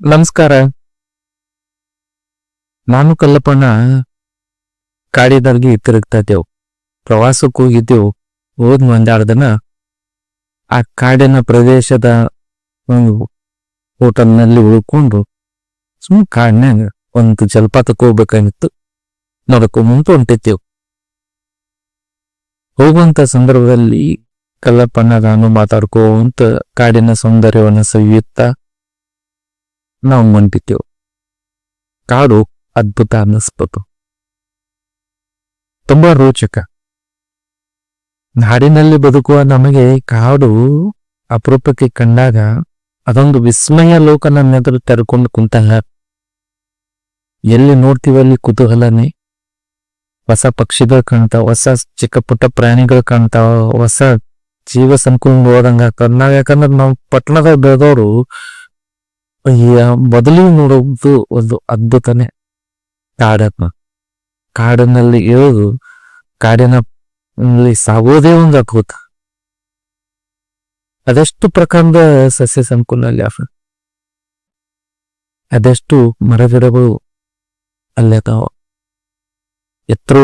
ನಮಸ್ಕಾರ. ನಾನು ಕಲ್ಲಪ್ಪಣ್ಣ. ಕಾಡಿದರ್ಗಿ ತಿರುಗ್ತಾ ಇದ್ದೇವು ಪ್ರವಾಸಕ್ಕೆ ಹೋಗಿದ್ದೆವು. ಹೋದ್ ಒಂದೆರಡು ಆ ಕಾಡಿನ ಪ್ರದೇಶದ ಒಂದು ಹೋಟೆಲ್ನಲ್ಲಿ ಉಳ್ಕೊಂಡು ಸುಮ್ ಕಾಡಿನಾಗ ಒಂದು ಜಲಪಾತಕ್ಕೆ ಹೋಗ್ಬೇಕಾಗಿತ್ತು. ನೋಡಕ್ಕೂ ಮುಂದೆ ಹೊಂಟಿದ್ದೆವು. ಹೋಗುವಂತ ಸಂದರ್ಭದಲ್ಲಿ ಕಲ್ಲಪ್ಪಣ್ಣ ನಾನು ಮಾತಾಡ್ಕೋಂತ ಕಾಡಿನ ಸೌಂದರ್ಯವನ್ನು ಸವಿಯುತ್ತಾ ನಾವು ಹೊಂಟಿದ್ದೆವು ಕಾಡು ಅದ್ಭುತ ಅನ್ನಿಸ್ಬೋದು. ತುಂಬಾ ರೋಚಕ. ನಾಡಿನಲ್ಲಿ ಬದುಕುವ ನಮಗೆ ಕಾಡು ಅಪರೂಪಕ್ಕೆ ಕಂಡಾಗ ಅದೊಂದು ವಿಸ್ಮಯ ಲೋಕ ನನ್ನ ಎದುರು ತೆರೆಕೊಂಡು ಕುಂತಲ್ಲ. ಎಲ್ಲಿ ನೋಡ್ತೀವಿ ಅಲ್ಲಿ ಕುತೂಹಲನೇ. ಹೊಸ ಪಕ್ಷಿಗಳು ಕಾಣ್ತಾವ, ಹೊಸ ಚಿಕ್ಕ ಪುಟ್ಟ ಪ್ರಾಣಿಗಳು ಕಾಣ್ತಾವ, ಹೊಸ ಜೀವ ಸಂಕುಲ ಹೋದಂಗ. ಯಾಕಂದ್ರೆ ನಾವು ಪಟ್ಟಣದಾಗ ಬೆಳೆದವರು ಮೊದಲು ನೋಡುವುದು ಒಂದು ಅದ್ಭುತನೇ. ಕಾಡನ್ನ. ಕಾಡಿನಲ್ಲಿ ಇರೋದು ಕಾಡಿನ ಸಾಗೋದೇ ಒಂದು ಅದ್ಭುತ. ಅದೆಷ್ಟು ಪ್ರಕಾರದ ಸಸ್ಯ ಸಂಕುಲ ಅಲ್ಲಿ ಅವ ಅದೆಷ್ಟು ಮರಗಿಡಗಳು ಅಲ್ಲಿ ಅದಾವ. ಎತ್ತರ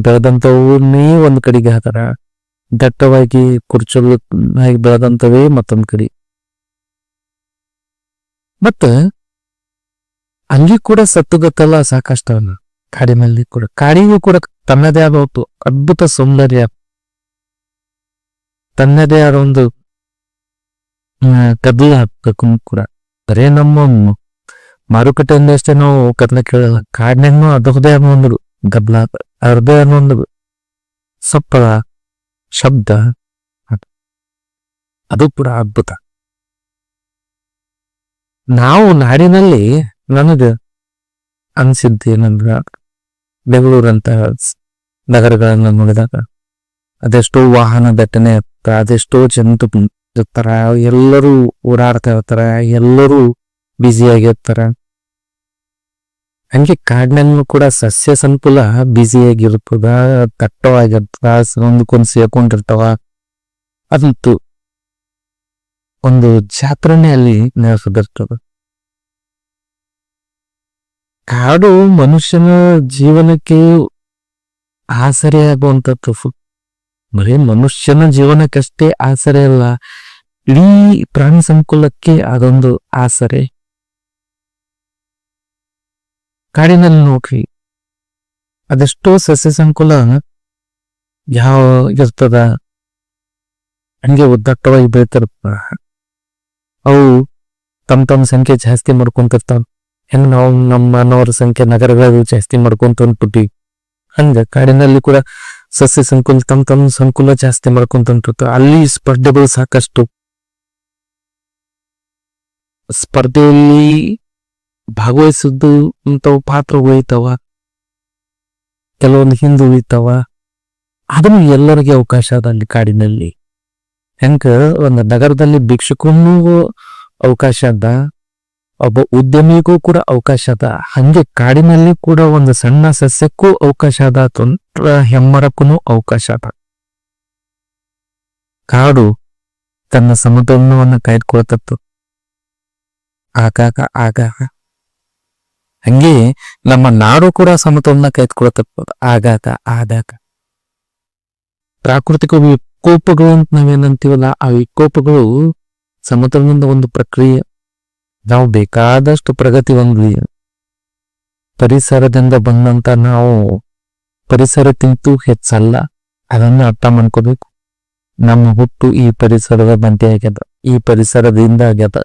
ಬೆಳೆದಂತವನ್ನೇ ಒಂದ್ ಕಡೆಗೆ ಹಾಕಾರ ದಟ್ಟವಾಗಿ ಕುರ್ಚಲು ಬೆಳೆದಂಥವೇ ಮತ್ತೊಂದ್ ಕಡೆ. ಮತ್ತ ಅಲ್ಲಿ ಕೂಡ ಸತ್ತುಗತ್ತಲ್ಲ ಸಾಕಷ್ಟವನ್ನ ಕಾಡಿನಲ್ಲಿ ಕೂಡ ಕಾಡಿಗೂ ಕೂಡ ತನ್ನದೇ ಆದ ಒಂದು ಅದ್ಭುತ ಸೌಂದರ್ಯ. ತನ್ನದೇ ಆದ ಒಂದು ಕದಲ ಹಾಕಬೇಕು ಕೂಡ. ಬರೇ ನಮ್ಮ ಮಾರುಕಟ್ಟೆಯಿಂದ ಅಷ್ಟೇ ನಾವು ಕದಲ ಕೇಳಲ್ಲ ಕಾಡಿನಾಗೂ ಅದರದೇ ಅನ್ನೋ ಒಂದು ಅರ್ಧ ಅದರದೇ ಒಂದು ಸಪ್ಪಳ, ಶಬ್ದ. ಅದು ಕೂಡ ಅದ್ಭುತ. ನಾವು ನಾಡಿನಲ್ಲಿ ನನಗೆ ಅನಿಸಿದ್ದು ಏನಂದ್ರ ಬೆಂಗಳೂರಂತ ನಗರಗಳನ್ನು ನೋಡಿದಾಗ ಅದೆಷ್ಟೋ ವಾಹನ ದಟ್ಟಣೆ ಇರ್ತ ಅದೆಷ್ಟೋ ಜಂತು ಇರ್ತಾರ, ಎಲ್ಲರೂ ಓಡಾಡ್ತಾ ಇರ್ತಾರ, ಎಲ್ಲರೂ ಬ್ಯುಸಿಯಾಗಿರ್ತಾರ ಹಂಗೆ ಕಾಡಿನಲ್ಲೂ ಕೂಡ ಸಸ್ಯ ಸಂಕುಲ ಬ್ಯುಸಿಯಾಗಿರ್ತದ ದಟ್ಟವಾಗಿರ್ತದ ಒಂದಕ್ಕೊಂದು ಸೇರ್ಕೊಂಡಿರ್ತಾವ. ಅದಂತೂ ಒಂದು ಜಾತ್ರೆ ಅಲ್ಲಿ ನೆಲೆಸದಿರ್ತದ. ಕಾಡು ಮನುಷ್ಯನ ಜೀವನಕ್ಕೆ ಆಸರೆ ಆಗುವಂಥದ್ದು ಫು- ಬರೀ ಮನುಷ್ಯನ ಜೀವನಕ್ಕಷ್ಟೇ ಆಸರೆ ಅಲ್ಲ, ಇಡೀ ಪ್ರಾಣಿ ಸಂಕುಲಕ್ಕೆ ಅದೊಂದು ಆಸರೆ. ಕಾಡಿನಲ್ಲಿ ನೋಡ್ರಿ, ಅದೆಷ್ಟೋ ಸಸ್ಯ ಸಂಕುಲ ಯಾವ ಇರ್ತದ, ಹಂಗೆ ಉದ್ದಟ್ಟವಾಗಿ ಬೆಳಿತಿರ್ತ ಅವು ತಮ್ಮ ತಮ್ಮ ಸಂಖ್ಯೆ ಜಾಸ್ತಿ ಮಾಡ್ಕೊಂತಿರ್ತಾವ. ಹೆಂಗ್ ನಾವು ನಮ್ಮ ಮಾನವರ ಸಂಖ್ಯೆ ನಗರಗಳಲ್ಲಿ ಜಾಸ್ತಿ ಮಾಡ್ಕೊಂತ ಹೊಂಟ್ಬಿಟ್ಟಿವಿ ಹಂಗ ಕಾಡಿನಲ್ಲಿ ಕೂಡ ಸಸ್ಯ ಸಂಕುಲ ತಮ್ಮ ತಮ್ಮ ಸಂಕುಲ ಜಾಸ್ತಿ ಮಾಡ್ಕೊಂತ ಹೊಂಟಿರ್ತಾವ ಅಲ್ಲಿ ಸ್ಪರ್ಧೆಗಳು ಸಾಕಷ್ಟು. ಸ್ಪರ್ಧೆಯಲ್ಲಿ ಭಾಗವಹಿಸಿದ್ದು ಇಂಥವು ಪಾತ್ರ ಉಳಿತಾವ. ಕೆಲವೊಂದು ಹಿಂದೆ ಉಳಿತಾವ ಅದನ್ನು ಎಲ್ಲರಿಗೆ ಅವಕಾಶ ಅದ ಅಲ್ಲಿ ಕಾಡಿನಲ್ಲಿ. ಹೆಂಗ ಒಂದು ನಗರದಲ್ಲಿ ಭಿಕ್ಷುಕನೂ ಅವಕಾಶ ಅದ, ಒಬ್ಬ ಉದ್ಯಮಿಗೂ ಕೂಡ ಅವಕಾಶ ಅದ. ಹಂಗೆ ಕಾಡಿನಲ್ಲಿ ಕೂಡ ಒಂದು ಸಣ್ಣ ಸಸ್ಯಕ್ಕೂ ಅವಕಾಶ ಅದ, ತೊಂದ್ರ ಹೆಮ್ಮರಕ್ಕೂ ಅವಕಾಶ ಅದ. ಕಾಡು ತನ್ನ ಸಮತೋಲನವನ್ನು ಕಾಯ್ದುಕೊಳ್ತತ್ತು. ಆಗಾಗ ಆಗಾಗ ಹಂಗೆ ನಮ್ಮ ನಾಡು ಕೂಡ ಸಮತೋಲನ ಕಾಯ್ದುಕೊಳ್ತತ್ತು. ಆಗಾಗ ಆದಾಗ ಪ್ರಾಕೃತಿಕ ವಿಕೋಪಗಳು ಅಂತ ನಾವೇನಂತೀವಲ್ಲ ಆ ವಿಕೋಪಗಳು ಸಮತೋಲನದ ಒಂದು ಪ್ರಕ್ರಿಯೆ. ನಾವು ಬೇಕಾದಷ್ಟು ಪ್ರಗತಿ ಹೊಂದ್ವಿ. ಪರಿಸರದಿಂದ ಬಂದಂತ ನಾವು ಪರಿಸರಕ್ಕಿಂತೂ ಹೆಚ್ಚಲ್ಲ. ಅದನ್ನ ಅರ್ಥ ಮಾಡ್ಕೋಬೇಕು. ನಮ್ಮ ಹುಟ್ಟು ಈ ಪರಿಸರದ ಮಧ್ಯೆ ಆಗ್ಯದ. ಈ ಪರಿಸರದಿಂದ ಆಗ್ಯದ.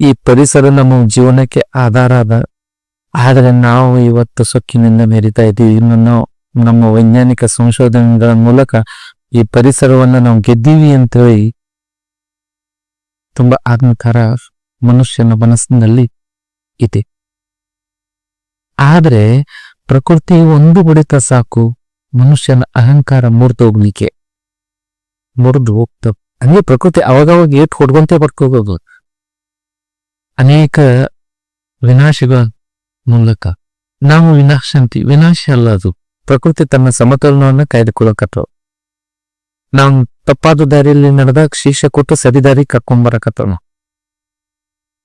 ಈ ಪರಿಸರ ನಮ್ಮ ಜೀವನಕ್ಕೆ ಆಧಾರ ಅದ. ಆದರೆ ನಾವು ಇವತ್ತು ಸೊಕ್ಕಿನಿಂದ ಮೆರಿತಾ ಇದ್ದೀವಿ. ನಮ್ಮ ವೈಜ್ಞಾನಿಕ ಸಂಶೋಧನೆಗಳ ಮೂಲಕ ಈ ಪರಿಸರವನ್ನ ನಾವು ಗೆದ್ದೀವಿ ಅಂತೇಳಿ ತುಂಬಾ ಆತ್ಮಕಾರ ಮನುಷ್ಯನ ಮನಸ್ಸಿನಲ್ಲಿ ಇದೆ. ಆದರೆ ಪ್ರಕೃತಿ ಒಂದು ಬಡಿತ ಸಾಕು, ಮನುಷ್ಯನ ಅಹಂಕಾರ ಮುರಿದು ಹೋಗ್ಲಿಕ್ಕೆ. ಮುರಿದು ಹೋಗ್ತ ಹಂಗೆ ಪ್ರಕೃತಿ ಅವಾಗವಾಗ ಏಟ್ ಹೊಡ್ಕೊಂತೆ ಬರ್ಕೋಬಹುದು ಅನೇಕ ವಿನಾಶಗಳ ಮೂಲಕ. ನಾವು ವಿನಾಶ ಅಂತೀವಿ. ವಿನಾಶ ಅಲ್ಲ ಅದು. ಪ್ರಕೃತಿ ತನ್ನ ಸಮತೋಲನವನ್ನ ಕಾಯ್ದುಕೊಳ್ಳಕತ್ತವ ನಾವು ತಪ್ಪಾದ ದಾರಿಯಲ್ಲಿ ನಡೆದಾಗ ಶೀಶ ಕೊಟ್ಟು ಸರಿ ದಾರಿ ಕರ್ಕೊಂಡ್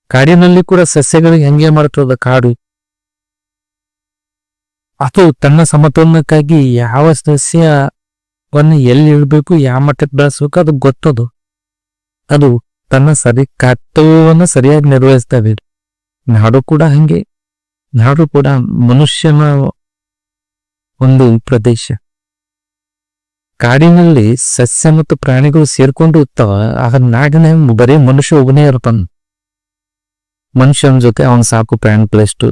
ಕಾಡಿನಲ್ಲಿ ಕೂಡ ಸಸ್ಯಗಳಿಗೆ ಹೆಂಗೆ ಮಾಡ್ತದ ಕಾಡು. ಅದು ತನ್ನ ಸಮತೋಲನಕ್ಕಾಗಿ ಯಾವ ಸಸ್ಯವನ್ನು ಎಲ್ಲಿ ಇಡಬೇಕು, ಯಾವ ಮಟ್ಟಕ್ಕೆ ಬೆಳೆಸ್ಬೇಕು ಅದು ಗೊತ್ತದು. ಅದು ತನ್ನ ಸರಿ ಕರ್ತವ್ಯವನ್ನು ಸರಿಯಾಗಿ ನಿರ್ವಹಿಸ್ತವೆ ನಾಡು ಕೂಡ ಹಂಗೆ. ನಾಡು ಕೂಡ ಮನುಷ್ಯನ ಒಂದು ಪ್ರದೇಶ. ಕಾಡಿನಲ್ಲಿ ಸಸ್ಯ ಮತ್ತು ಪ್ರಾಣಿಗಳು ಸೇರ್ಕೊಂಡು ಇರ್ತಾವ, ಆಗ ನಾಡಿನ ಬರೀ ಮನುಷ್ಯ ಒಬ್ಬನೇ ಇರ್ತಾನ. ಮನುಷ್ಯನ ಜೊತೆ ಅವನ್ ಸಾಕು ಪ್ರಾಣಿಗಳಷ್ಟು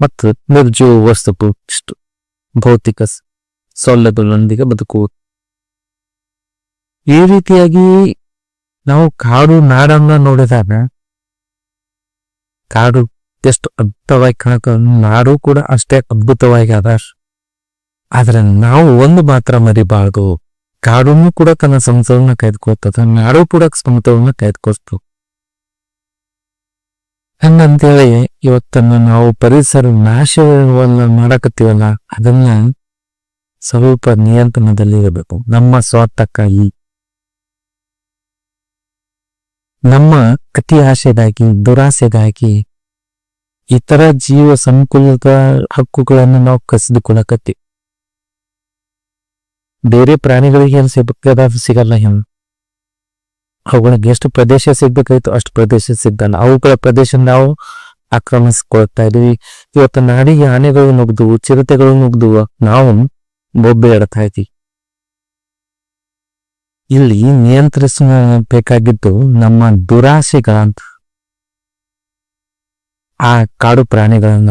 ಮತ್ತು ನಿರ್ಜೀವ ವಸ್ತು ಇಷ್ಟು. ಭೌತಿಕ ಸೌಲಭ್ಯಗಳೊಂದಿಗೆ ಬದುಕುವ. ಈ ರೀತಿಯಾಗಿ ನಾವು ಕಾಡು ನಾಡನ್ನ ನೋಡಿದಾಗ, ಕಾಡು ಎಷ್ಟು ಅದ್ಭುತವಾಗಿ ಕಾಣಕ ನಾಡು ಕೂಡ ಅಷ್ಟೇ ಅದ್ಭುತವಾಗಿ ಅದ. ಆದ್ರೆ ನಾವು ಒಂದು ಮಾತ್ರ ಮರಿಬಾರ್ದು. ಕಾಡನ್ನು ಕೂಡ ತನ್ನ ಸಮತೋಲನ ಕಾಯ್ದುಕೊಳ್ತದೆ, ನಾಡು ಕೂಡ ಸಮತೋಲನ ಕಾಯ್ದುಕೊಳ್ತು ಹಂಗಂತೇಳಿ ಇವತ್ತನ್ನ ನಾವು ಪರಿಸರ ನಾಶವನ್ನ ಮಾಡಕತ್ತೀವಲ್ಲ, ಅದನ್ನ ಸ್ವಲ್ಪ ನಿಯಂತ್ರಣದಲ್ಲಿ ಇರಬೇಕು. ನಮ್ಮ ಸ್ವಾರ್ಥಕ್ಕಾಗಿ. ನಮ್ಮ ಕತಿ ಆಸೆಗಾಗಿ ದುರಾಸೆಗಾಗಿ ಇತರ ಜೀವ ಸಂಕುಲದ ಹಕ್ಕುಗಳನ್ನು ನಾವು ಕಸಿದುಕೊಳ್ಳಕತ್ತಿ ಬೇರೆ ಪ್ರಾಣಿಗಳಿಗೆ ಏನು ಸಿಗಬೇಕಾದ ಸಿಗಲ್ಲ ಹೆಣ್ಣು ಅವುಗಳಿಗೆ ಎಷ್ಟು ಪ್ರದೇಶ ಸಿಗ್ಬೇಕಾಯ್ತು ಅಷ್ಟು ಪ್ರದೇಶ ಸಿಗಲ್ಲ ಅವುಗಳ ಪ್ರದೇಶ ನಾವು ಆಕ್ರಮಿಸ್ಕೊಳ್ತಾ ಇದೀವಿ ಇವತ್ತು ನಾಡಿಗೆ ಆನೆಗಳು ನುಗ್ದುವು, ಚಿರತೆಗಳು ನುಗ್ದುವ, ನಾವು ಬೊಬ್ಬೆ ಎಡ್ತಾ ಇದ್ದೀವಿ. ಇಲ್ಲಿ ನಿಯಂತ್ರಿಸಬೇಕಾಗಿದ್ದು ನಮ್ಮ ದುರಾಸೆಗಳಂತ ಆ ಕಾಡು ಪ್ರಾಣಿಗಳನ್ನ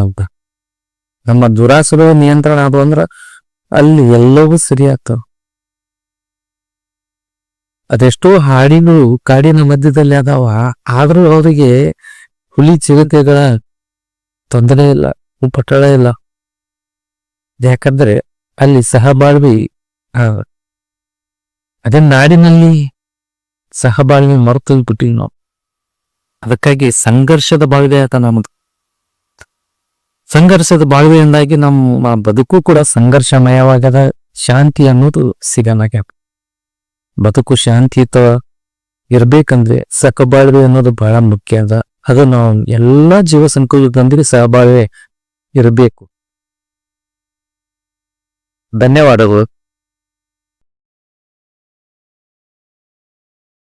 ನಮ್ಮ ದುರಾಸೆಗಳು ನಿಯಂತ್ರಣ ಆದವು ಅಂದ್ರ ಅಲ್ಲಿ ಎಲ್ಲವೂ ಸರಿ ಆಗ್ತಾವ ಅದೆಷ್ಟೋ ಹಾಡಿನೂ ಕಾಡಿನ ಮಧ್ಯದಲ್ಲಿ ಅದಾವ. ಆದ್ರೂ ಅವರಿಗೆ ಹುಲಿ ಚಿರತೆಗಳ ತೊಂದರೆ ಇಲ್ಲ ಪಟ್ಟಳ ಇಲ್ಲ. ಯಾಕಂದ್ರೆ ಅಲ್ಲಿ ಸಹಬಾಳ್ವಿ ಅದೇ ನಾಡಿನಲ್ಲಿ ಸಹಬಾಳ್ವಿ ಮರೆತು ಬಿಟ್ಟಿವಿ ನಾವು. ಅದಕ್ಕಾಗಿ ಸಂಘರ್ಷದ ಬಾಳ್ವೆ ಆತ ನಮ್ದು. ಸಂಘರ್ಷದ ಬಾಳ್ವೆಯಿಂದಾಗಿ ನಮ್ಮ ಬದುಕು ಕೂಡ ಸಂಘರ್ಷಮಯವಾಗದ ಶಾಂತಿ ಅನ್ನೋದು ಸಿಗನಾಗ್ಯ ಬದುಕು ಶಾಂತಿಯುತ ಇರ್ಬೇಕಂದ್ರೆ ಸಹಬಾಳ್ವೆ ಅನ್ನೋದು ಬಹಳ ಮುಖ್ಯ ಅದ. ಅದು ನಾವು ಎಲ್ಲಾ ಜೀವ ಸಂಕುಲದೊಂದಿಗೆ ಸಹಬಾಳ್ವೆ ಇರಬೇಕು. ಧನ್ಯವಾದಗಳು.